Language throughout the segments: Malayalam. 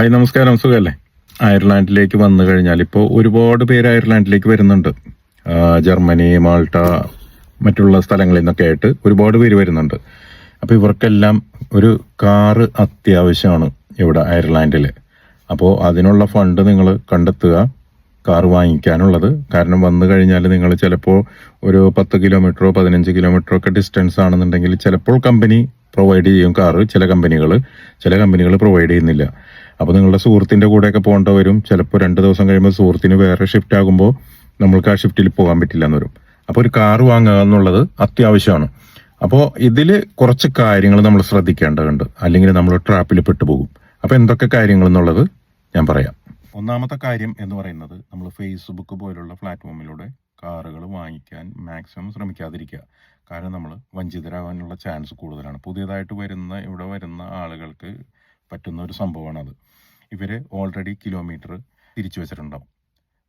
ഹായ് നമസ്കാരം. സുഖല്ലേ? അയർലാൻഡിലേക്ക് വന്നു കഴിഞ്ഞാൽ ഇപ്പോൾ ഒരുപാട് പേര് അയർലാൻഡിലേക്ക് വരുന്നുണ്ട്. ജർമ്മനി മാൾട്ട മറ്റുള്ള സ്ഥലങ്ങളിൽ നിന്നൊക്കെ ആയിട്ട് ഒരുപാട് പേര് വരുന്നുണ്ട്. അപ്പോൾ ഇവർക്കെല്ലാം ഒരു കാറ് അത്യാവശ്യമാണ് ഇവിടെ അയർലാൻഡിൽ. അപ്പോൾ അതിനുള്ള ഫണ്ട് നിങ്ങൾ കണ്ടെത്തുക കാർ വാങ്ങിക്കാനുള്ളത്. കാരണം വന്നു കഴിഞ്ഞാൽ നിങ്ങൾ ചിലപ്പോൾ ഒരു പത്ത് കിലോമീറ്ററോ പതിനഞ്ച് കിലോമീറ്ററോ ഒക്കെ ഡിസ്റ്റൻസ് ആണെന്നുണ്ടെങ്കിൽ ചിലപ്പോൾ കമ്പനി പ്രൊവൈഡ് ചെയ്യും കാറ്. ചില കമ്പനികൾ ചില കമ്പനികൾ പ്രൊവൈഡ് ചെയ്യുന്നില്ല. അപ്പോൾ നിങ്ങളുടെ സുഹൃത്തിന്റെ കൂടെയൊക്കെ പോകേണ്ട വരും. ചിലപ്പോൾ രണ്ട് ദിവസം കഴിയുമ്പോൾ സുഹൃത്തിന് വേറെ ഷിഫ്റ്റ് ആകുമ്പോൾ നമ്മൾക്ക് ആ ഷിഫ്റ്റിൽ പോകാൻ പറ്റില്ല എന്ന് വരും. അപ്പോൾ ഒരു കാർ വാങ്ങുക എന്നുള്ളത് അത്യാവശ്യമാണ്. അപ്പോൾ ഇതിൽ കുറച്ച് കാര്യങ്ങൾ നമ്മൾ ശ്രദ്ധിക്കേണ്ടതുണ്ട്. അല്ലെങ്കിൽ നമ്മൾ ട്രാപ്പിൽ പെട്ടുപോകും. അപ്പോൾ എന്തൊക്കെ കാര്യങ്ങൾ എന്നുള്ളത് ഞാൻ പറയാം. ഒന്നാമത്തെ കാര്യം എന്ന് പറയുന്നത് നമ്മൾ ഫേസ്ബുക്ക് പോലുള്ള പ്ലാറ്റ്ഫോമിലൂടെ കാറുകൾ വാങ്ങിക്കാൻ മാക്സിമം ശ്രമിക്കാതിരിക്കുക. കാരണം നമ്മൾ വഞ്ചിതരാകാനുള്ള ചാൻസ് കൂടുതലാണ്. പുതിയതായിട്ട് വരുന്ന ഇവിടെ വരുന്ന ആളുകൾക്ക് പറ്റുന്ന ഒരു സംഭവമാണത്. ഇവർ ഓൾറെഡി കിലോമീറ്റർ തിരിച്ചു വെച്ചിട്ടുണ്ടാവും.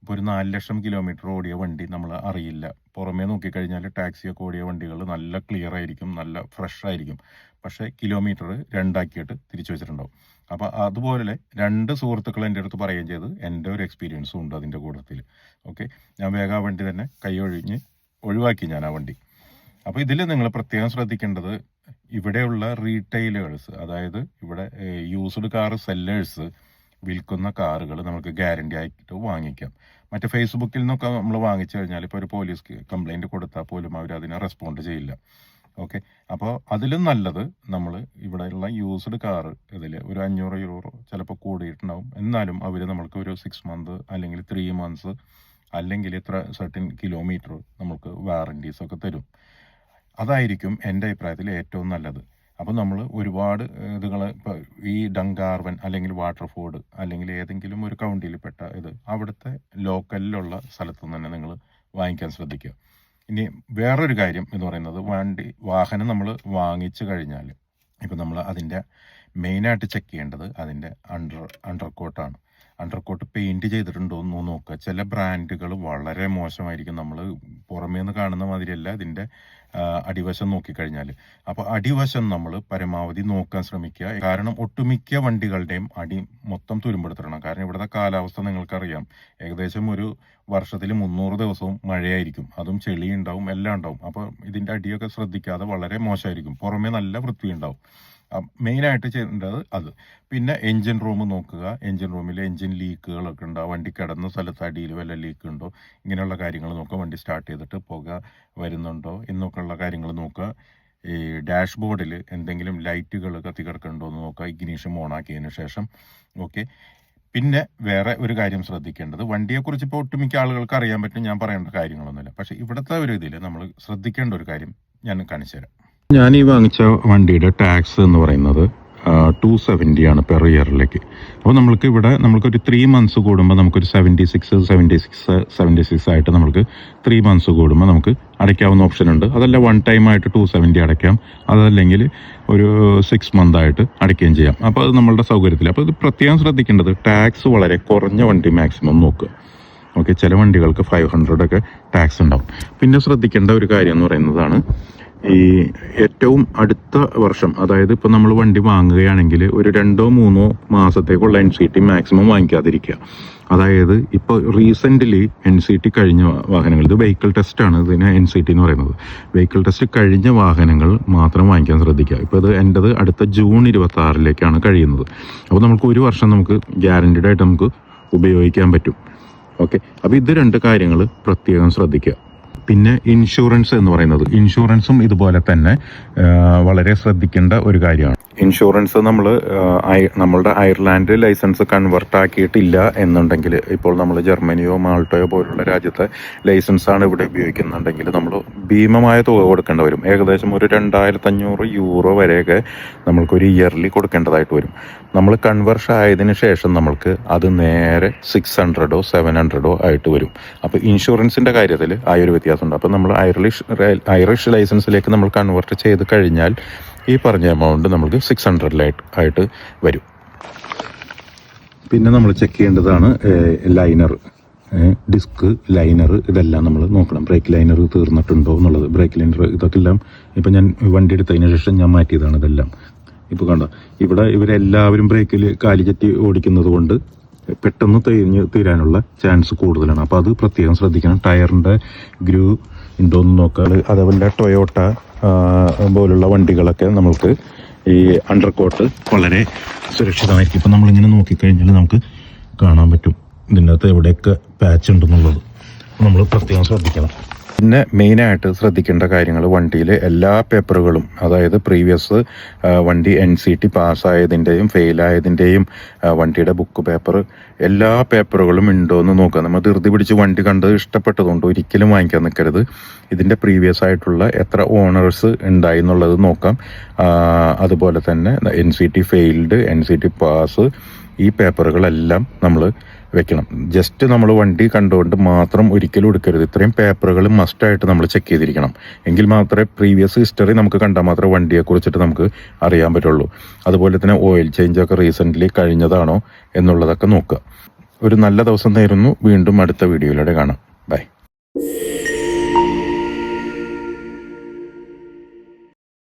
ഇപ്പോൾ ഒരു നാല് ലക്ഷം കിലോമീറ്റർ ഓടിയ വണ്ടി നമ്മൾ അറിയില്ല. പുറമേ നോക്കിക്കഴിഞ്ഞാൽ ടാക്സിയൊക്കെ ഓടിയ വണ്ടികൾ നല്ല ക്ലിയർ ആയിരിക്കും നല്ല ഫ്രഷ് ആയിരിക്കും. പക്ഷേ കിലോമീറ്റർ രണ്ടാക്കിയിട്ട് തിരിച്ചു വെച്ചിട്ടുണ്ടാവും. അപ്പോൾ അതുപോലെ രണ്ട് സുഹൃത്തുക്കൾ എന്റെ അടുത്ത് പറയുകയും ചെയ്ത് എന്റെ ഒരു എക്സ്പീരിയൻസും ഉണ്ട് അതിന്റെ കൂട്ടത്തിൽ ഓക്കെ ഞാൻ വേഗം ആ വണ്ടി തന്നെ കൈ ഒഴിഞ്ഞ് ഒഴിവാക്കി ഞാൻ ആ വണ്ടി. അപ്പോൾ ഇതിൽ നിങ്ങൾ പ്രത്യേകം ശ്രദ്ധിക്കേണ്ടത് ഇവിടെയുള്ള റീറ്റെയിലേഴ്സ് അതായത് ഇവിടെ യൂസ്ഡ് കാർ സെല്ലേഴ്സ് വിൽക്കുന്ന കാറുകൾ നമുക്ക് ഗ്യാരണ്ടി ആയിട്ട് വാങ്ങിക്കാം. മറ്റേ ഫേസ്ബുക്കിൽ നിന്നൊക്കെ നമ്മൾ വാങ്ങിച്ചു കഴിഞ്ഞാൽ ഇപ്പോൾ ഒരു പോലീസ് കംപ്ലൈന്റ് കൊടുത്താൽ പോലും അവർ അതിനെ റെസ്പോണ്ട് ചെയ്യില്ല. ഓക്കെ അപ്പോൾ അതിലും നല്ലത് നമ്മൾ ഇവിടെയുള്ള യൂസ്ഡ് കാർ ഇതിൽ ഒരു അഞ്ഞൂറ് യൂറോ ചിലപ്പോൾ കൂടിയിട്ടുണ്ടാവും. എന്നാലും അവർ നമ്മൾക്ക് ഒരു സിക്സ് മന്ത് അല്ലെങ്കിൽ ത്രീ മന്ത്സ് അല്ലെങ്കിൽ ഇത്ര സർട്ടിൻ കിലോമീറ്റർ നമുക്ക് വാറന്റീസൊക്കെ തരും. അതായിരിക്കും എന്റെ അഭിപ്രായത്തിൽ ഏറ്റവും നല്ലത്. അപ്പോൾ നമ്മൾ ഒരുപാട് ഇതുകൾ ഇപ്പോൾ ഈ ഡങ്കാർവൻ അല്ലെങ്കിൽ വാട്ടർഫോർഡ് അല്ലെങ്കിൽ ഏതെങ്കിലും ഒരു കൗണ്ടിയിൽപ്പെട്ട ഇത് അവിടുത്തെ ലോക്കലിലുള്ള സ്ഥലത്തു നിന്ന് തന്നെ നിങ്ങൾ വാങ്ങിക്കാൻ ശ്രദ്ധിക്കുക. ഇനി വേറൊരു കാര്യം എന്ന് പറയുന്നത് വണ്ടി വാഹനം നമ്മൾ വാങ്ങിച്ചു കഴിഞ്ഞാൽ ഇപ്പോൾ നമ്മൾ അതിന്റെ മെയിനായിട്ട് ചെക്ക് ചെയ്യേണ്ടത് അതിന്റെ അണ്ടർ അണ്ടർ കോട്ടാണ് അണ്ടർ കോട്ട് പെയിന്റ് ചെയ്തിട്ടുണ്ടോ എന്ന് നോക്കുക. ചില ബ്രാൻഡുകൾ വളരെ മോശമായിരിക്കും നമ്മൾ പുറമേ നിന്ന് കാണുന്ന മാതിരിയല്ല ഇതിന്റെ അടിവശം നോക്കിക്കഴിഞ്ഞാൽ അപ്പോൾ അടിവശം നമ്മൾ പരമാവധി നോക്കാൻ ശ്രമിക്കുക. കാരണം ഒട്ടുമിക്ക വണ്ടികളുടെയും അടി മൊത്തം തുരുമ്പെടുത്തിടണം. കാരണം ഇവിടുത്തെ കാലാവസ്ഥ നിങ്ങൾക്കറിയാം. ഏകദേശം ഒരു വർഷത്തിൽ മുന്നൂറ് ദിവസവും മഴയായിരിക്കും. അതും ചെളി ഉണ്ടാവും എല്ലാം ഉണ്ടാവും. അപ്പോൾ ഇതിന്റെ അടിയൊക്കെ ശ്രദ്ധിക്കാതെ വളരെ മോശമായിരിക്കും. പുറമേ നല്ല വൃത്തി ഉണ്ടാവും. മെയിനായിട്ട് ചെയ്യേണ്ടത് അത്. പിന്നെ എൻജിൻ റൂം നോക്കുക. എൻജിൻ റൂമിൽ എൻജിൻ ലീക്കുകളൊക്കെ ഉണ്ടോ. വണ്ടി കിടന്ന സ്ഥലത്ത് അടിയിൽ വല്ല ലീക്ക് ഉണ്ടോ? ഇങ്ങനെയുള്ള കാര്യങ്ങൾ നോക്കുക. വണ്ടി സ്റ്റാർട്ട് ചെയ്തിട്ട് പുക വരുന്നുണ്ടോ? എന്നൊക്കെയുള്ള കാര്യങ്ങൾ നോക്കുക. ഈ ഡാഷ് ബോർഡിൽ എന്തെങ്കിലും ലൈറ്റുകൾ കത്തി കിടക്കുന്നുണ്ടോ എന്ന് നോക്കുക. ഇഗ്നീഷൻ ഓണാക്കിയതിന് ശേഷം. ഓക്കെ. പിന്നെ വേറെ ഒരു കാര്യം ശ്രദ്ധിക്കേണ്ടത്. വണ്ടിയെക്കുറിച്ച് ഇപ്പോൾ ഒട്ടുമിക്ക ആളുകൾക്ക് അറിയാൻ പറ്റും. ഞാൻ പറയേണ്ട കാര്യങ്ങളൊന്നുമില്ല. പക്ഷേ ഇവിടുത്തെ ഒരു ഇതിൽ നമ്മൾ ശ്രദ്ധിക്കേണ്ട ഒരു കാര്യം ഞാൻ കാണിച്ചു തരാം. ഞാൻ ഈ വാങ്ങിച്ച വണ്ടിയുടെ ടാക്സ് എന്ന് പറയുന്നത് ടു സെവന്റി ആണ് പെർ ഇയറിലേക്ക് അപ്പോൾ നമ്മൾക്ക് ഇവിടെ നമ്മൾക്കൊരു ത്രീ മന്ത്സ് കൂടുമ്പോൾ നമുക്കൊരു seventy six seventy six seventy six ആയിട്ട് നമുക്ക് ത്രീ മന്ത്സ് കൂടുമ്പോൾ നമുക്ക് അടയ്ക്കാവുന്ന ഓപ്ഷൻ ഉണ്ട്. അതല്ല വൺ ടൈം ആയിട്ട് ടു സെവന്റി അടയ്ക്കാം. അതല്ലെങ്കിൽ ഒരു സിക്സ് മന്ത് ആയിട്ട് അടയ്ക്കുകയും ചെയ്യാം. അപ്പോൾ അത് നമ്മളുടെ സൗകര്യത്തിൽ. അപ്പോൾ ഇത് പ്രത്യേകം ശ്രദ്ധിക്കേണ്ടത് ടാക്സ് വളരെ കുറഞ്ഞ വണ്ടി മാക്സിമം നോക്കുക. ഓക്കെ ചില വണ്ടികൾക്ക് ഫൈവ് ഹൺഡ്രഡൊക്കെ ടാക്സ് ഉണ്ടാവും. പിന്നെ ശ്രദ്ധിക്കേണ്ട ഒരു കാര്യം എന്ന് പറയുന്നതാണ് ഈ ഏറ്റവും അടുത്ത വർഷം അതായത് ഇപ്പം നമ്മൾ വണ്ടി വാങ്ങുകയാണെങ്കിൽ ഒരു രണ്ടോ മൂന്നോ മാസത്തേക്കുള്ള എൻ സി ടി മാക്സിമം വാങ്ങിക്കാതിരിക്കുക. അതായത് ഇപ്പോൾ റീസെന്റ്ലി എൻ സി ടി കഴിഞ്ഞ വാഹനങ്ങൾ ഇത് വെഹിക്കിൾ ടെസ്റ്റ് ആണ് ഇതിന് എൻ സി ടി എന്ന് പറയുന്നത്. വെഹിക്കിൾ ടെസ്റ്റ് കഴിഞ്ഞ വാഹനങ്ങൾ മാത്രം വാങ്ങിക്കാൻ ശ്രദ്ധിക്കുക. ഇപ്പോൾ ഇത് എന്റെത് അടുത്ത ജൂൺ ഇരുപത്തി ആറിലേക്കാണ് കഴിയുന്നത്. അപ്പോൾ നമുക്ക് ഒരു വർഷം നമുക്ക് ഗ്യാരണ്ടീഡ് ആയിട്ട് നമുക്ക് ഉപയോഗിക്കാൻ പറ്റും. ഓക്കെ അപ്പോൾ ഇത് രണ്ട് കാര്യങ്ങൾ പ്രത്യേകം ശ്രദ്ധിക്കുക. പിന്നെ ഇൻഷുറൻസ് എന്ന് പറയുന്നത്. ഇൻഷുറൻസും ഇതുപോലെ തന്നെ വളരെ ശ്രദ്ധിക്കേണ്ട ഒരു കാര്യമാണ്. ഇൻഷുറൻസ് നമ്മൾ നമ്മളുടെ അയർലാൻഡ് ലൈസൻസ് കൺവെർട്ട് ആക്കിയിട്ടില്ല എന്നുണ്ടെങ്കിൽ ഇപ്പോൾ നമ്മൾ ജർമ്മനിയോ മാൾട്ടയോ പോലുള്ള രാജ്യത്തെ ലൈസൻസാണ് ഇവിടെ ഉപയോഗിക്കുന്നുണ്ടെങ്കിൽ നമ്മൾ ഭീമമായ തുക കൊടുക്കേണ്ടി വരും. ഏകദേശം ഒരു രണ്ടായിരത്തഞ്ഞൂറ് യൂറോ വരെയൊക്കെ നമ്മൾക്കൊരു ഇയർലി കൊടുക്കേണ്ടതായിട്ട് വരും. നമ്മൾ കൺവേർഷൻ ആയതിന് ശേഷം നമ്മൾക്ക് അത് നേരെ സിക്സ് ഹൺഡ്രഡോ സെവൻ ഹൺഡ്രഡോ ആയിട്ട് വരും. അപ്പോൾ ഇൻഷുറൻസിന്റെ കാര്യത്തിൽ ആ ഒരു വ്യത്യാസമുണ്ട് അപ്പോൾ നമ്മൾ ഐറിഷ് ഐറിഷ് ലൈസൻസിലേക്ക് നമ്മൾ കൺവെർട്ട് ചെയ്ത് കഴിഞ്ഞാൽ ഈ പറഞ്ഞ എമൗണ്ട് നമുക്ക് സിക്സ് ഹൺഡ്രഡിലായിട്ട് ആയിട്ട് വരും. പിന്നെ നമ്മൾ ചെക്ക് ചെയ്യേണ്ടതാണ് ലൈനർ ഡിസ്ക് ലൈനർ ഇതെല്ലാം നമ്മൾ നോക്കണം. ബ്രേക്ക് ലൈനർ തീർന്നിട്ടുണ്ടോ എന്നുള്ളത്. ബ്രേക്ക് ലൈനർ ഇതൊക്കെ എല്ലാം ഇപ്പം ഞാൻ വണ്ടി എടുത്തതിന് ശേഷം ഞാൻ മാറ്റിയതാണ് ഇതെല്ലാം. ഇപ്പോൾ കണ്ട ഇവിടെ ഇവരെല്ലാവരും ബ്രേക്കിൽ കാലി ചെറ്റി ഓടിക്കുന്നത് കൊണ്ട് പെട്ടെന്ന് തേഞ്ഞ് തീരാനുള്ള ചാൻസ് കൂടുതലാണ്. അപ്പോൾ അത് പ്രത്യേകം ശ്രദ്ധിക്കണം. ടയറിന്റെ ഗ്രൂ ഉണ്ടോ എന്ന് നോക്കുക അതേപോലെ ടൊയോട്ട പോലുള്ള വണ്ടികളൊക്കെ നമ്മൾക്ക് ഈ അണ്ടർകോട്ട് വളരെ സുരക്ഷിതമായിരിക്കും. ഇപ്പം നമ്മളിങ്ങനെ നോക്കിക്കഴിഞ്ഞാൽ നമുക്ക് കാണാൻ പറ്റും ഇതിന്റെ അകത്ത് എവിടെയൊക്കെ പാച്ച് ഉണ്ടെന്നുള്ളത്. നമ്മൾ പ്രത്യേകം ശ്രദ്ധിക്കണം. പിന്നെ മെയിനായിട്ട് ശ്രദ്ധിക്കേണ്ട കാര്യങ്ങൾ വണ്ടിയിൽ എല്ലാ പേപ്പറുകളും അതായത് പ്രീവിയസ് വണ്ടി എൻ സി ടി പാസ്സായതിന്റെയും ഫെയിലായതിന്റെയും വണ്ടിയുടെ ബുക്ക് പേപ്പർ എല്ലാ പേപ്പറുകളും ഉണ്ടോ എന്ന് നോക്കുക. നമ്മൾ ധൃതി പിടിച്ച് വണ്ടി കണ്ട് ഇഷ്ടപ്പെട്ടതുകൊണ്ട് ഒരിക്കലും വാങ്ങിക്കാൻ നിൽക്കരുത്. ഇതിന്റെ പ്രീവിയസ് ആയിട്ടുള്ള എത്ര ഓണേഴ്സ് ഉണ്ടായി എന്നുള്ളത് നോക്കാം. അതുപോലെ തന്നെ N C T failed N C T pass ഈ പേപ്പറുകളെല്ലാം നമ്മൾ വെക്കണം. ജസ്റ്റ് നമ്മൾ വണ്ടി കണ്ടുകൊണ്ട് മാത്രം ഒരിക്കലും എടുക്കരുത്. ഇത്രയും പേപ്പറുകൾ മസ്റ്റായിട്ട് നമ്മൾ ചെക്ക് ചെയ്തിരിക്കണം. എങ്കിൽ മാത്രമേ പ്രീവിയസ് ഹിസ്റ്ററി നമുക്ക് കണ്ടാൽ മാത്രമേ വണ്ടിയെ കുറിച്ചിട്ട് നമുക്ക് അറിയാൻ പറ്റുള്ളൂ. അതുപോലെ തന്നെ ഓയിൽ ചേഞ്ച് ഒക്കെ റീസെന്റ്ലി കഴിഞ്ഞതാണോ എന്നുള്ളതൊക്കെ നോക്കുക. ഒരു നല്ല ദിവസം നേരുന്നു. വീണ്ടും അടുത്ത വീഡിയോയിലൂടെ കാണാം. ബൈ